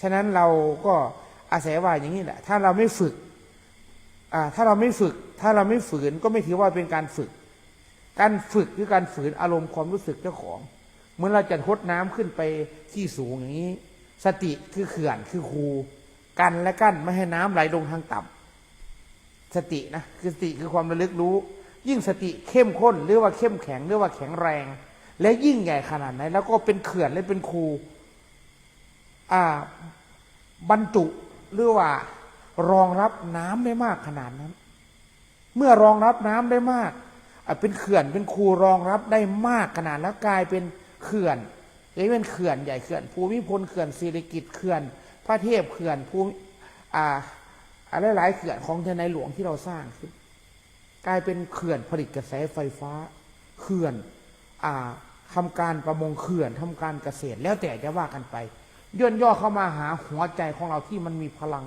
ฉะนั้นเราก็อาศัยว่าอย่างนี้แหละ ถ้าเราไม่ฝึกถ้าเราไม่ฝึก ถ้าเราไม่ฝืนก็ไม่ถือว่าเป็นการฝึก การฝึกคือการฝืนอารมณ์ความรู้สึกเจ้าของ เหมื่อนเราจะทดน้ำขึ้นไปที่สูงอย่างนี้ สติคือเขื่อนคือครูกันและกั้นไม่ให้น้ำไหลลงทางต่ำสตินะคือสติคือความระลึกรู้ ยิ่งสติเข้มข้นหรือว่าเข้มแข็งหรือว่าแข็งแรง และยิ่งใหญ่ขนาดไหนแล้วก็เป็นเขื่อนและเป็นครู บรรจุหรือว่ารองรับน้ำได้มากขนาดนั้น เมื่อรองรับน้ำได้มากเป็นเขื่อนเป็นคูรองรับได้มากขนาดแล้วกลายเป็นเขื่อนเลยเป็นเขื่อนใหญ่เขื่อน ภูมิพลเขื่อนศิริกิตเขื่อน พระเทพเขื่อนภูมิอ่าอะไรหลายเขื่อนของในหลวงที่เราสร้างขึ้นกลายเป็นเขื่อนผลิตกระแสไฟฟ้า เขื่อนอ่าทำการประมงเขื่อนทำการเกษตรแล้วแต่จะว่ากันไป ย่นย่อเข้ามาหาหัวใจของเราที่มันมีพลัง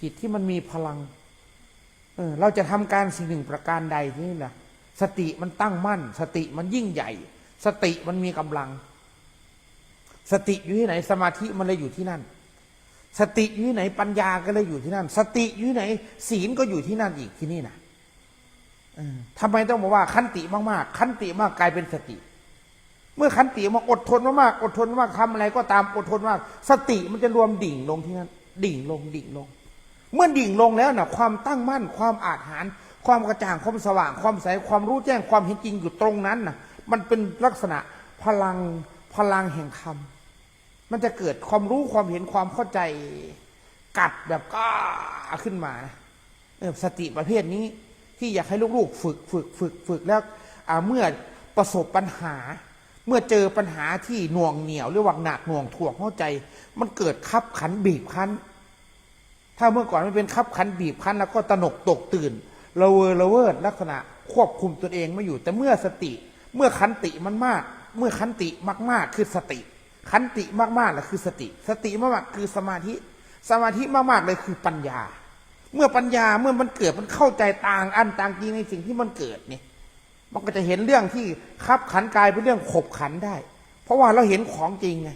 จิตที่มันมีพลัง เออ เราจะทำการสิ่งหนึ่งประการใดที่นี่แหละสติมันตั้งมั่น สติมันยิ่งใหญ่ สติมันมีกำลัง สติอยู่ที่ไหน สมาธิมันเลยอยู่ที่นั่น สติอยู่ที่ไหนปัญญาก็เลยอยู่ที่นั่น สติอยู่ที่ไหน ศีลก็อยู่ที่นั่นอีกที่นี่นะเออทำไมต้องบอกว่าขันติมากๆขันติมากกลายเป็นสติ เมื่อขันติมาอดทนมากๆอดทนมากทำอะไรก็ตามอดทนมาก สติมันจะรวมดิ่งลงที่นั่นดิ่งลงดิ่งลง เมื่อดิ่งลงแล้วนะความตั้งมั่นความอาจหาร ความกระจ่างความสว่างความใสความรู้แจ้งความเห็นจริงอยู่ตรงนั้นนะมันเป็นลักษณะพลังพลังแห่งธรรมมันจะเกิดความรู้ความเห็นความเข้าใจ กัดแบบก้าขึ้นมานะเออสติประเภทนี้ที่อยากให้ลูกๆ ฝึกฝึกฝึกฝึกแล้วเมื่อประสบปัญหา เมื่อเจอปัญหาที่หน่วงเหนียวหรือว่าหนักหน่วงถ่วงเข้าใจ มันเกิดคับขันบีบคั้น ถ้าเมื่อก่อนมันเป็นคับขันบีบคั้น แล้วก็ตนกตกตื่นระเวอระเวิดลักษณะควบคุมตัวเองไม่อยู่ แต่เมื่อสติเมื่อขันติมันมาก เมื่อขันติมากๆคือสติ ขันติมากๆแหละคือสติ สติมากๆคือสมาธิ สมาธิมากๆเลยคือปัญญา เมื่อปัญญาเมื่อมันเกิดมันเข้าใจต่างอันต่างจริงในสิ่งที่มันเกิดเนี่ย มันก็จะเห็นเรื่องที่คับขันกายเป็นเรื่องขบขันได้ เพราะว่าเราเห็นของจริงไง